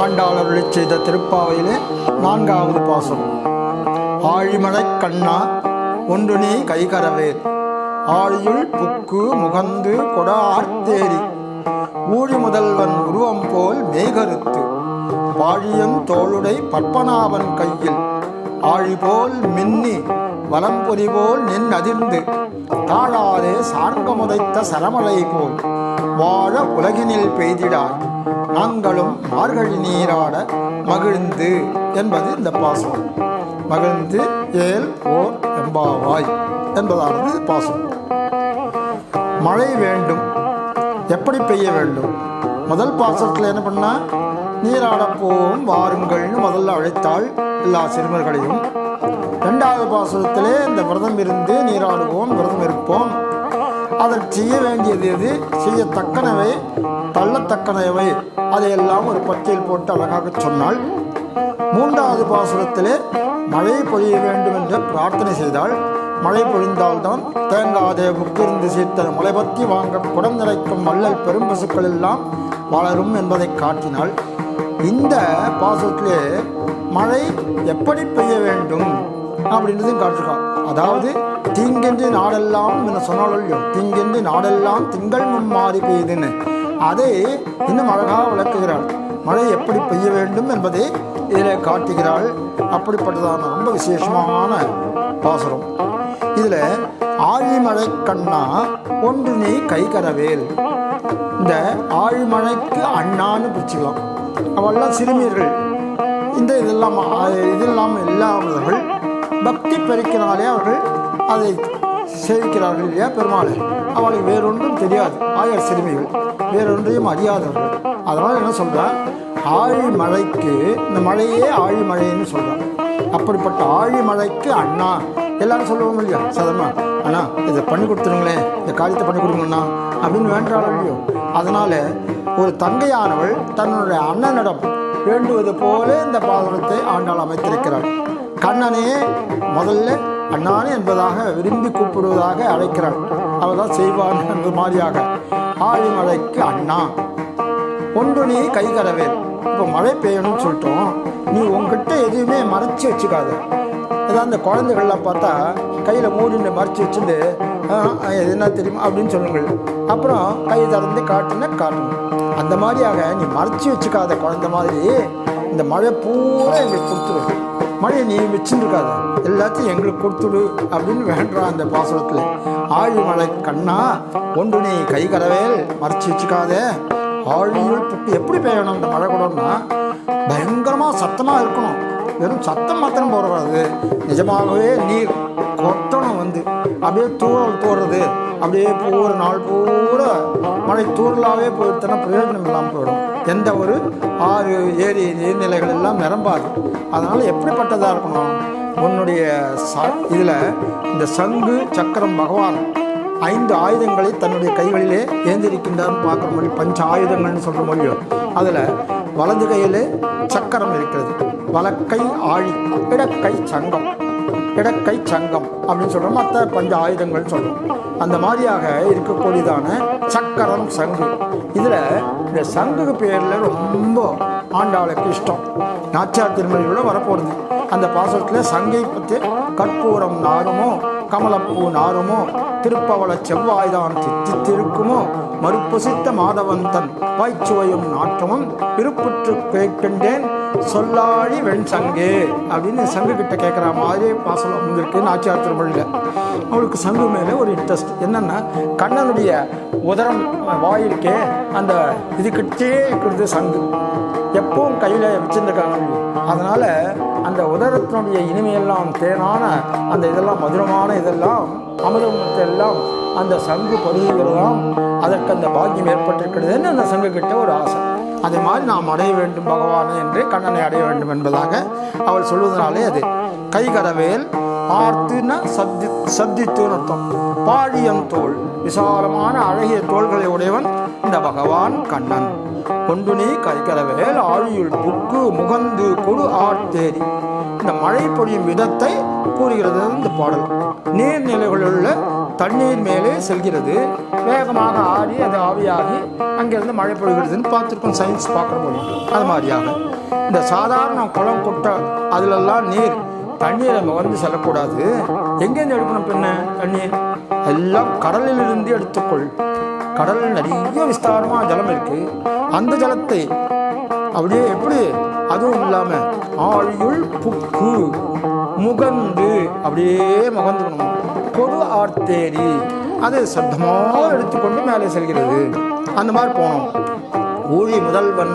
ஆண்டாள் செய்த திருப்பாவையிலே நான்காவது பாசம். ஆழிமலை கண்ணா ஒன்று நீ கைகரவேல் ஆழியுள் புக்கு முகந்து கொடார்த்தேரி ஊழி முதல்வன் உருவம் போல் மேகருத்து பாழியன் தோளுடை பற்பனாவன் கையில். ஆழி போல் மின்னி வலம்பொறி போல் நின் அதிர்ந்து. தாழாதே சார்ங்க முதைத்த சரமலை போல். வாழ உலகினில் பெய்திடார். நாங்களும் மார்கழி நீராட மகிழ்ந்து என்பது இந்த பாசம். மகிழ்ந்து ஏல் ஓர் எம்பாவாய் என்பதானது பாசம். மழை வேண்டும். எப்படி பெய்ய வேண்டும்? முதல் பாசத்தில் என்ன பண்ணால் நீராடப்போவும் வாருங்கள்னு முதல்ல அழைத்தாள் எல்லா சிறுவர்களையும் ரெண்டாவது பாசத்திலே இந்த விரதம் இருந்து நீராடுவோம் விரதம் இருப்போம். அதற்கு செய்ய வேண்டியது எது? செய்யத்தக்கனவை தள்ளத்தக்கனவை. அதையெல்லாம் ஒரு பத்தியில் போட்டு அழகாக சொன்னாள் மூன்றாவது பாசுரத்திலே மழை பொழிய வேண்டும் என்று பிரார்த்தனை செய்தால் மழை பொழிந்தால்தான் தேங்காதே புக்கிருந்து சீர்த்தன மலை பற்றி வாங்க குடம் நிறைக்கும் வள்ளல் பெரும்பசுக்கள் எல்லாம் வளரும் என்பதை காட்டினாள் இந்த பாசுரத்திலே மழை எப்படி பெய்ய வேண்டும் அப்படின்றதையும் காட்டிருக்கான் அதாவது தீங்கென்று நாடெல்லாம் என்ன சொன்னாலும் தீங்கென்று நாடெல்லாம் திங்கள் மும்மாறி பெய்யுதுன்னு அதை இன்னும் அழகாக விளக்குகிறாள். மழை எப்படி பெய்ய வேண்டும் என்பதை இதில் காட்டுகிறாள். அப்படிப்பட்டதான ரொம்ப விசேஷமான பாசுரம். இதில் ஆழிமழை கண்ணா ஒன்று நீ கைகரவேல் இந்த ஆழிமழைக்கு அண்ணான்னு பிரிச்சுக்கலாம். அவெல்லாம் சிறுமியர்கள். இந்த இதெல்லாம் இதெல்லாம் இல்லாதவர்கள். பக்தி பெருக்கினாலே அவர்கள் அதை சேவிக்கிறார்கள் இல்லையா பெருமாளை? அவளுக்கு வேறொன்றும் தெரியாது. ஆயர் சிறுமிகள். வேறொன்றையும் அறியாதவர்கள். அதனால் என்ன சொல்கிறார் ஆழிமழைக்கு இந்த மழையே ஆழிமழைன்னு சொல்கிறார் அப்படிப்பட்ட ஆழிமழைக்கு அண்ணா. எல்லாரும் சொல்லுவோம் இல்லையா? சதமா அண்ணா இதை பண்ணி கொடுத்துருங்களேன் இந்த காரியத்தை பண்ணி கொடுங்கண்ணா அப்படின்னு வேண்டாம் இல்லையோ. அதனால் ஒரு தங்கையானவள் தன்னுடைய அண்ணனிடம் வேண்டுவது போல இந்த பாதனத்தை ஆண்டாள் அமைத்திருக்கிறாள். கண்ணனே முதல்ல அண்ணானே என்பதாக விரும்பி கூப்பிடுவதாக அழைக்கிறாள் அவர் தான் செய்வார் என்று மாதிரியாக ஆழிமழைக்கு அண்ணா. ஒன்று நீ கை கரவேல் இப்போ மழை பெய்யணும்னு சொல்லிட்டோம். நீ உங்ககிட்ட எதுவுமே மறைச்சி வச்சுக்காத. ஏதாவது அந்த குழந்தைகள்லாம் பார்த்தா கையில் மூடின்னு மறைச்சி வச்சுட்டு என்ன தெரியுமா? அப்படின்னு சொல்லுங்கள். அப்புறம் கை திறந்து காட்டுன்னு காட்டணும் அந்த மாதிரியாக நீ மறைச்சி வச்சுக்காத குழந்தை மாதிரி இந்த மழை பூரா எங்களுக்கு கொடுத்துரு மழையை நீ வச்சுருக்காத எல்லாத்தையும் எங்களுக்கு கொடுத்துடு அப்படின்னு வேண்டாம் அந்த பாசலத்தில் ஆழி மழை கண்ணா ஒன்று நீ கை கரவேல் மறைச்சி வச்சுக்காத. ஆழியுள் புட்டு எப்படி பெய்யணும் இந்த மழை கூடன்னா பயங்கரமாக சத்தமாக இருக்கணும் வெறும் சத்தம் மாத்திரம் போடக்கூடாது. நிஜமாகவே நீர் கொத்தணும் வந்து. அப்படியே தூரல் போடுறது. அப்படியே பூரா நாள் பூரா மழை தூரலாகவே போயிடுச்சுன்னா பிரயோஜனம் இல்லாமல் போயிடும். எந்த ஒரு ஆறு ஏரி நீர்நிலைகள் எல்லாம் நிரம்பாது. அதனால் எப்படிப்பட்டதாக இருக்கணும்? உன்னுடைய ச இதில் இந்த சங்கு சக்கரம் பகவான் ஐந்து ஆயுதங்களை தன்னுடைய கைகளிலே ஏந்திருக்கின்றார்னு பார்க்குற மொழி பஞ்ச ஆயுதங்கள்னு சொல்கிற மொழியோ அதில் வலது கையிலே சக்கரம் இருக்கிறது. வலக்கை ஆழி இடக்கை சங்கம். இடக்கை சங்கம் அப்படின்னு சொல்கிறோம் மற்ற பஞ்ச ஆயுதங்கள் சொல்கிறோம் அந்த மாதிரியாக இருக்கக்கூடியதான சக்கரம் சங்கு. இதில் இந்த சங்குக்கு பேரில் ரொம்ப ஆண்டாளுக்கு இஷ்டம். நாச்சியார் திருமணியோட வரப்போகிறது அந்த பாசத்தில் சங்கை பற்றி கற்பூரம் நாருமோ கமலப்பூ நாருமோ திருப்பவள செவ்வாய்தான் தித்திருக்குமோ மறுப்புசித்த மாதவன் தன் வாய்ச்சுவையும் நாற்றமும் விருப்புற்று கேட்கின்றேன் சொல்லாழி வெண் சங்கு அப்படின்னு சங்கு கிட்ட கேட்குற மாதிரி பாசலம் வந்திருக்கு நாச்சியார் திருமொழியில். அவளுக்கு சங்கு மேலே ஒரு இன்ட்ரெஸ்ட் என்னன்னா கண்ணனுடைய உதரம் வாயிருக்கே அந்த இதுக்கிட்டே இருக்கிறது சங்கு. எப்பவும் கையில் வச்சுருந்துருக்காங்க அதனால் அந்த உதரத்தினுடைய இனிமையெல்லாம் தேனான அந்த இதெல்லாம் மதுரமான இதெல்லாம் அமிர்தத்தை எல்லாம் அந்த சங்கு பருகுகிறதாம் அதற்கு அந்த பாக்கியம் ஏற்பட்டிருக்கிறதுன்னு அந்த சங்கு கிட்ட ஒரு ஆசை. அதே மாதிரி நாம் அடைய வேண்டும் பகவான் என்று கண்ணனை அடைய வேண்டும் என்பதாக அவள் சொல்வதனாலே அது. கைகடவேல் ஆர்த்துன்னா சப்தி சப்தித்துன்னு அர்த்தம். பாழியம் தோல் விசாலமான அழகிய தோள்களை உடையவன் இந்த பகவான் கண்ணன். கொண்டுனி நீ ஆழியுள் புக்கு முகந்து கொடு ஆட்தேரி இந்த மழை பொழியும் விதத்தை கூறுகிறது இந்த பாடல். நீர்நிலைகளில் உள்ள தண்ணீர் மேலே செல்கிறது. வேகமாக ஆடி அது ஆவியாகி அங்கேருந்து மழை பொழிகிறதுன்னு பார்த்துருக்கோம் சயின்ஸ் பார்க்குற முடியும் அது மாதிரியாக இந்த சாதாரண குளம் குட்டை அதிலெல்லாம் நீர் தண்ணீர் அங்கே வந்து செல்லக்கூடாது. எங்கேருந்து எடுக்கணும் பின்ன தண்ணீர்? எல்லாம் கடலிலிருந்து எடுத்துக்கொள். கடலில் நிறைய விஸ்தாரமாக ஜலம் இருக்குது அந்த ஜலத்தை அப்படியே எப்படி? அதுவும் இல்லாமல் ஆழியுள் புக்கு. முகந்து அப்படியே முகந்துக்கணும். பொது ஆர்த்தேரி. அது சத்தமாக எடுத்துக்கொண்டு மேலே செல்கிறது. அந்த மாதிரி போனோம். ஊழி முதல்வன்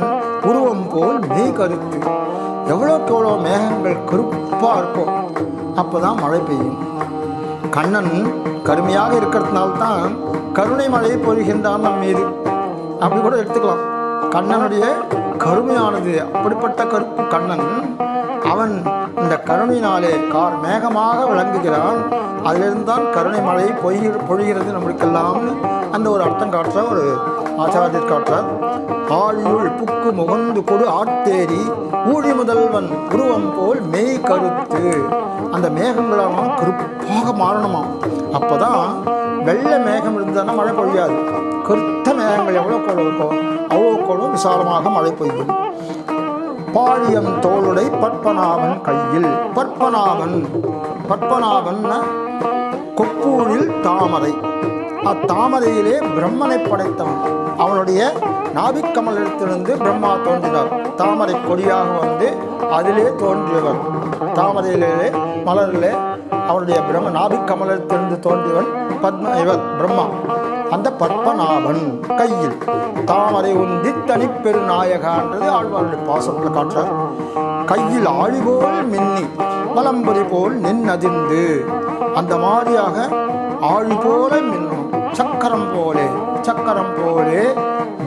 உருவம் போல் நீ கருத்து. எவ்வளோக்கு எவ்வளோ மேகங்கள் கருப்பாக இருக்கும் அப்போ தான் மழை பெய்யும். கண்ணன் கருமையாக இருக்கிறதுனால தான் கருணை மழை பொழிகின்றான் நம் மீது. அப்படி கூட எடுத்துக்கலாம். கண்ணனுடைய கருமையானது அப்படிப்பட்ட கருப்பு கண்ணன் அவன் இந்த கருணையினாலே கார் மேகமாக விளங்குகிறான். அதிலிருந்து தான் கருணை மழை பொய் பொழிகிறது நம்மளுக்கெல்லாம்னு அந்த ஒரு அர்த்தம் காட்டுற ஒரு ஆச்சாரியர் காட்டுறார். ஆழியுள் புக்கு முகந்து கொடு ஆட்டேரி ஊழி முதல்வன் உருவம் போல் மெய் கருத்து. அந்த மேகங்களாம் கருப்பாக மாறணுமாம். அப்போதான் வெள்ளை மேகம் இருந்தாலும் மழை பொழியாது. கருத்த மேகங்கள் எவ்வளோ கோலம் இருக்கோ அவ்வளோ கோலம் விசாலமாக மழை பொய்யும். பாழியம் தோளுடை பற்பனாவன் கையில். பற்பனாவன் பற்பனாவன் கொப்பூரில் தாமரை. அத்தாமரையிலே பிரம்மனை படைத்தவன். அவனுடைய நாபிக்கமலத்திலிருந்து பிரம்மா தோன்றினார். தாமரை கொடியாக வந்து அதிலே தோன்றியவர். தாமரையிலே மலரிலே அவருடைய பிரம்ம நாபிக்கமலத்திலிருந்து தோன்றியவன் பத்ம இவர் பிரம்மா. அந்த பத்மநாபன் கையில் தாமரை உந்தி தனிப்பெருநாயகான்றது ஆழ்வாருடைய பாசத்தில் காட்டுறார். கையில் ஆழிபோல் மின்னி வலம்புரி போல் நின்னதிர்ந்து அந்த மாதிரியாக ஆழி போல மின்னும் சக்கரம் போலே சக்கரம் போலே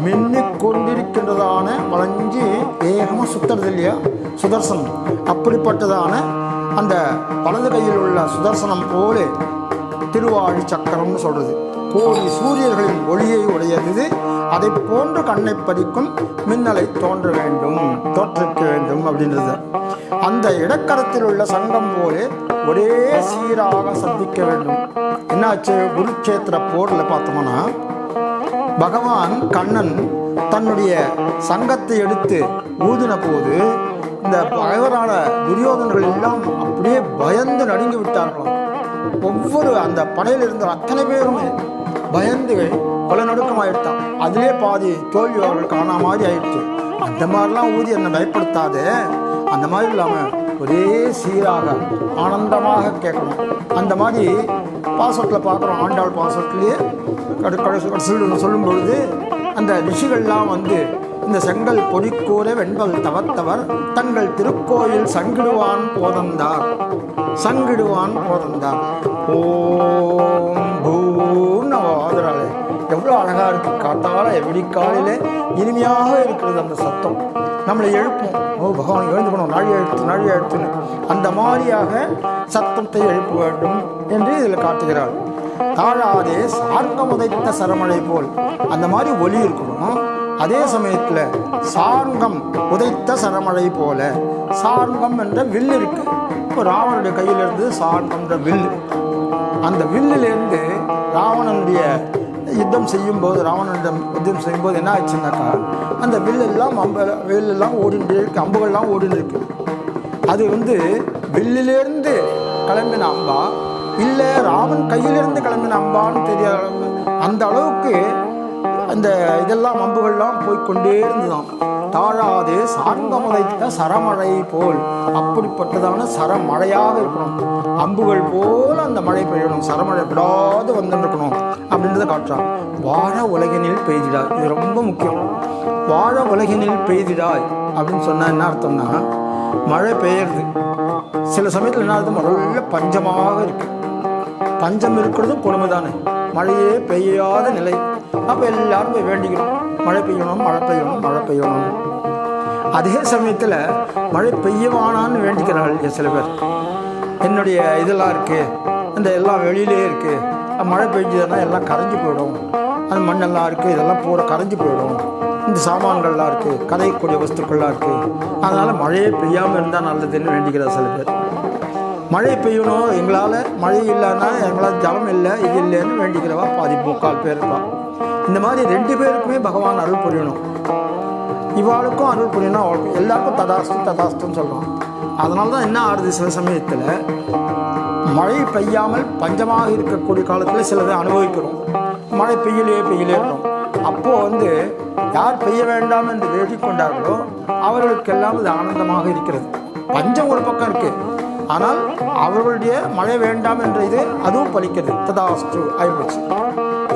மின்னு கொண்டிருக்கின்றதான வளைஞ்சி வேகமாக சுத்துறது இல்லையா? சுதர்சனம். அப்படிப்பட்டதான அந்த வலது கையில் உள்ள சுதர்சனம் போலே திருவாழி சக்கரம்னு சொல்கிறது கோடி சூரியர்களின் ஒளியை உடையது. அதை போன்று கண்ணை பறிக்கும் மின்னலை தோன்ற வேண்டும் தோற்றுக்க வேண்டும் அப்படின்றது. அந்த இடக்கரத்தில் உள்ள சங்கம் போலே ஒரே சீராக சந்திக்க வேண்டும். என்னாச்சு? குருக்ஷேத்திர போரில் பார்த்தோம்னா பகவான் கண்ணன் தன்னுடைய சங்கத்தை எடுத்து ஊதின போது இந்த பகைவரான துரியோதனர்கள் எல்லாம் அப்படியே பயந்து நடுங்கி விட்டார்களாம். ஒவ்வொரு அந்த படையில் இருந்த அத்தனை பேருமே பயந்து கொலை நடுக்கமாயிட்டான் அதிலே பாதி தோல்வி அவர்கள் காணா மாதிரி ஆயிடுச்சு. அந்த மாதிரிலாம் ஊதி என்னை பயப்படுத்தாதே. அந்த மாதிரி இல்லாமல் ஒரே சீராக ஆனந்தமாக கேட்கணும். அந்த மாதிரி பாசத்தில் பார்க்குறோம். ஆண்டாள் பாசத்துலேயே கடு கடைசி கடைசியில் சொல்லும் பொழுது அந்த ரிஷிகள்லாம் வந்து இந்த செங்கல் பொடிக்கூற வெண்பல் தவத்தவர் தங்கள் திருக்கோயில் சங்கிடுவான் போதந்தார். சங்கிடுவான் போதந்தார். ஓம் பூன்னு ஆதராளே எவ்வளோ அழகாக இருக்கு. காத்தால எப்படி காலையில் இனிமையாக இருக்கிறது அந்த சத்தம். நம்மளை எழுப்போம். ஓ பகவான் எழுந்துக்கணும் நாழி எழுத்து நாழி எழுத்துன்னு. அந்த மாதிரியாக சத்தத்தை எழுப்ப வேண்டும் என்று இதில் காட்டுகிறார். தாழாதே சார்க்கம் உதைத்த சரமழை போல். அந்த மாதிரி ஒலி இருக்கணும். அதே சமயத்தில் சார்கம் உதைத்த சரமழை போல சார்கம் என்ற வில் இருக்கு. இப்போ ராவனுடைய கையிலிருந்து சார்கம்ன்ற வில் அந்த வில்லிலிருந்து ராவணனுடைய யுத்தம் செய்யும்போது ராவணனிடம் யுத்தம் செய்யும்போது என்ன ஆச்சுன்னாக்கா அந்த வில்லெல்லாம் அம்ப வில்லெல்லாம் ஓடிட்டு இருக்கு அம்புகள்லாம் ஓடிட்டு இருக்கு. அது வந்து வில்லிலிருந்து கிளம்பின அம்பா இல்லை ராமன் கையிலிருந்து கிளம்பின அம்பான்னு தெரியாத அந்த அளவுக்கு அந்த இதெல்லாம் அம்புகள்லாம் போய்கொண்டே இருந்ததாம். தாழாது சார்ந்தம் உதைத்த சரமழை போல் அப்படிப்பட்டதான சரமழையாக இருக்கணும். அம்புகள் போல் அந்த மழை பெய்யணும். சரமழை விடாது வந்துருக்கணும் அப்படின்றத காட்டுறான் வாழ உலகினில் பெய்திடாய். இது ரொம்ப முக்கியம். வாழ உலகினில் பெய்திடாய் அப்படின்னு சொன்னால் என்ன அர்த்தம்னா மழை பெய்யறது. சில சமயத்தில் என்ன அர்த்தம்? நல்ல பஞ்சமாக இருக்கு. பஞ்சம் இருக்கிறதும் கொடுமை தானே மழையே பெய்யாத நிலை. அப்போ எல்லாரும் போய் வேண்டிக்கணும். மழை பெய்யணும் மழை பெய்யணும் மழை பெய்யணும். அதே சமயத்தில் மழை பெய்யவானான்னு வேண்டிக்கிறார்கள் சில பேர். என்னுடைய இதெல்லாம் இருக்குது இந்த எல்லாம் வெளியிலே இருக்குது மழை பெஞ்சதுன்னா எல்லாம் கரைஞ்சு போயிடும். அந்த மண்ணெல்லாம் இருக்குது இதெல்லாம் பூரா கரைஞ்சி போயிடும். இந்த சாமான்கள்லாம் இருக்குது கதைக்கூடிய வஸ்துக்கள்லாம் இருக்குது அதனால் மழையே பெய்யாமல் இருந்தால் நல்லதுன்னு வேண்டிக்கிறார் சில பேர். மழை பெய்யணும் எங்களால் மழை இல்லைன்னா எங்களால் ஜலம் இல்லை இது இல்லைன்னு வேண்டிக்கிறவா பாதி முக்கால் பேர் தான். இந்த மாதிரி ரெண்டு பேருக்குமே பகவான் அருள் புரியணும். இவாளுக்கும் அருள் புரியணும் அவளுக்கும் எல்லாருக்கும் ததாஸ்து ததாஸ்துன்னு சொல்கிறோம் அதனால தான் என்ன ஆறுது சில சமயத்தில்? மழை பெய்யாமல் பஞ்சமாக இருக்கக்கூடிய காலத்தில் சிலதை அனுபவிக்கிறோம். மழை பெய்யலையே பெய்யலே இருக்கும் அப்போது வந்து யார் பெய்ய வேண்டாம் என்று வேண்டிக் கொண்டார்களோ அவர்களுக்கெல்லாம் இது ஆனந்தமாக இருக்கிறது. பஞ்சம் ஒரு பக்கம் இருக்குது ஆனால் அவர்களுடைய மழை வேண்டாம் என்ற இது அதுவும் பலிக்கிறது. ததாஸ்து ஆயிடுச்சு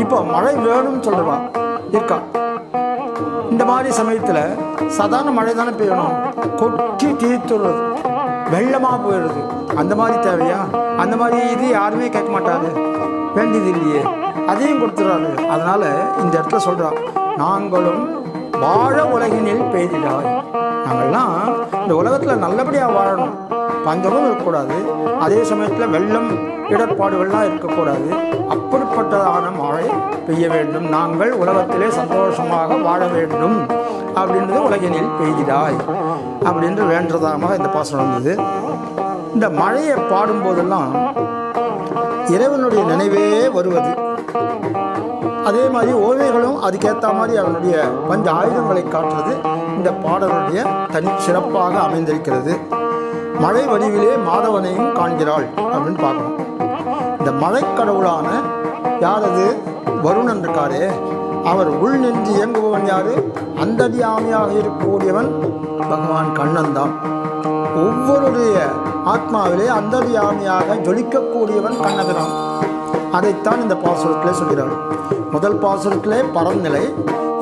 இப்போ மழை வேணும்னு சொல்லுவா இருக்கா? இந்த மாதிரி சமயத்தில் சாதாரண மழை தானே பெய்யணும். கொட்டி தீர்த்துடுறது வெள்ளமாக போயிடுது அந்த மாதிரி தேவையா? அந்த மாதிரி இது யாருமே கேட்க மாட்டாரு வேண்டியது இல்லையே. அதையும் கொடுத்துறாரு. அதனால இந்த இடத்துல சொல்றான் நாங்களும் வாழ உலகினில் பெய்திடாய். நாங்கள்லாம் இந்த உலகத்தில் நல்லபடியாக வாழணும். பஞ்சமும் இருக்கக்கூடாது. அதே சமயத்தில் வெள்ளம் இடர்பாடுகள்லாம் இருக்கக்கூடாது. அப்படிப்பட்டதான மழை பெய்ய வேண்டும். நாங்கள் உலகத்திலே சந்தோஷமாக வாழ வேண்டும் அப்படின்றது உலகினில் பெய்கிறாய் அப்படின்று வேண்டதாக இந்த பாசனம் வந்தது இந்த மழையை பாடும்போதெல்லாம் இறைவனுடைய நினைவே வருவது. அதே மாதிரி ஓவியர்களும் அதுக்கேற்ற மாதிரி அவனுடைய பஞ்ச ஆயுதங்களை காட்டுறது. இந்த பாடலுடைய தனி சிறப்பாக அமைந்திருக்கிறது. மழை வடிவிலே மாதவனையும் காண்கிறாள் அப்படின்னு பார்க்கணும். இந்த மழைக்கடவுளான யார் அது வருணன் இருக்காரே அவர் உள் நின்று இயங்குபவன் யாரு? அந்ததியாமையாக இருக்கக்கூடியவன் பகவான் கண்ணன் தான். ஒவ்வொருடைய ஆத்மாவிலே அந்ததியாமையாக ஜொலிக்கக்கூடியவன் கண்ணபிரான் அதைத்தான் இந்த பாசுரத்திலே சொல்கிறார். முதல் பாசுரத்திலே பரநிலை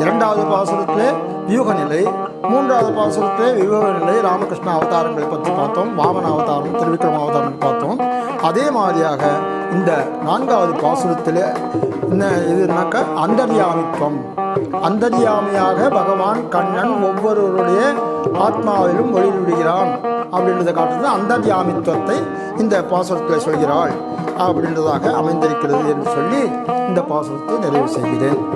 இரண்டாவது பாசுரத்திலே வியூகநிலை மூன்றாவது பாசுரத்தை வியூக நிலை ராமகிருஷ்ண அவதாரங்களை பற்றி பார்த்தோம். வாமன அவதாரம் திருவிக்ரம அவதாரம் பார்த்தோம். அதே மாதிரியாக இந்த நான்காவது பாசுரத்தில் என்ன இதுனாக்க அந்தர்யாமித்வம். அந்தர்யாமியாக பகவான் கண்ணன் ஒவ்வொருவருடைய ஆத்மாவிலும் ஒளிவிடுகிறான் அப்படின்றத காட்டுறது அந்தர்யாமித்துவத்தை இந்த பாசுரத்தில் சொல்கிறாள் அப்படின்றதாக அமைந்திருக்கிறது என்று சொல்லி இந்த பாசுரத்தை நிறைவு செய்கிறேன்.